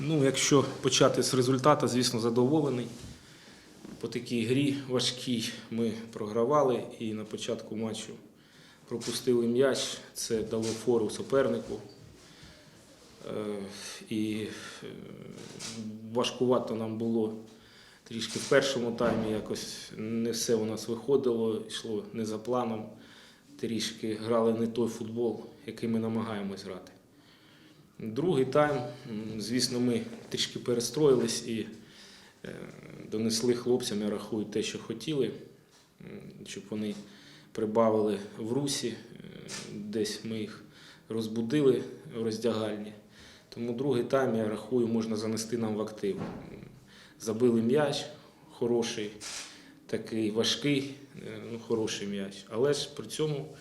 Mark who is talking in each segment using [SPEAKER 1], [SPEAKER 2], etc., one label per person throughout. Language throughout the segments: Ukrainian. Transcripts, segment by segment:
[SPEAKER 1] Ну, якщо почати з результату, звісно, задоволений. По такій грі важкій ми програвали і на початку матчу пропустили м'яч. Це дало фору супернику. Е, І е, важкувато нам було трішки в першому таймі, якось не все у нас виходило, йшло не за планом. Трішки грали не той футбол, який ми намагаємось грати. Другий тайм, звісно, ми трішки перестроїлись і е, донесли хлопцям, я рахую, те, що хотіли, щоб вони прибавили в русі. Е, Десь ми їх розбудили в роздягальні. Тому другий тайм, я рахую, можна занести нам в актив. Забили м'яч хороший, такий важкий, е, ну, хороший м'яч. Але ж при цьому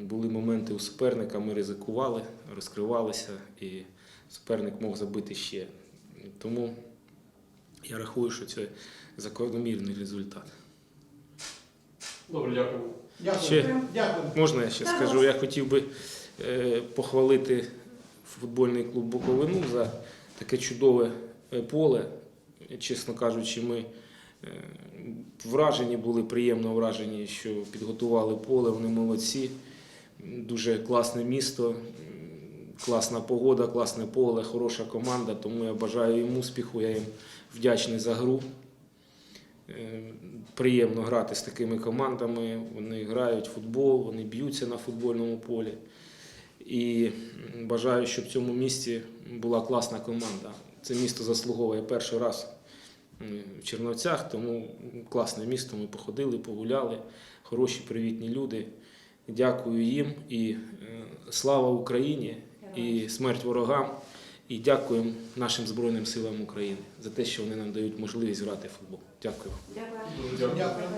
[SPEAKER 1] були моменти у суперника, ми ризикували, розкривалися, і суперник мог забити ще. Тому я рахую, що це закономірний результат.
[SPEAKER 2] Добре, дякую.
[SPEAKER 3] Дякую.
[SPEAKER 1] Ще-
[SPEAKER 3] Дякую.
[SPEAKER 1] Можна я ще
[SPEAKER 4] Так,
[SPEAKER 1] скажу? Я хотів би е, похвалити футбольний клуб Буковину за таке чудове е, поле. Чесно кажучи, ми вражені були, приємно вражені, що підготували поле, вони молодці. Дуже класне місто, класна погода, класне поле, хороша команда. Тому я бажаю їм успіху, я їм вдячний за гру. Е, Приємно грати з такими командами. Вони грають в футбол, вони б'ються на футбольному полі. І бажаю, щоб в цьому місті була класна команда. Це місто заслуговує перший раз в Черновцях, тому класне місто. Ми походили, погуляли, хороші, привітні люди. Дякую їм і е, слава Україні, і смерть ворогам. І дякуємо нашим Збройним силам України за те, що вони нам дають можливість грати в футбол. Дякую.
[SPEAKER 2] Дякую.
[SPEAKER 3] Дякую.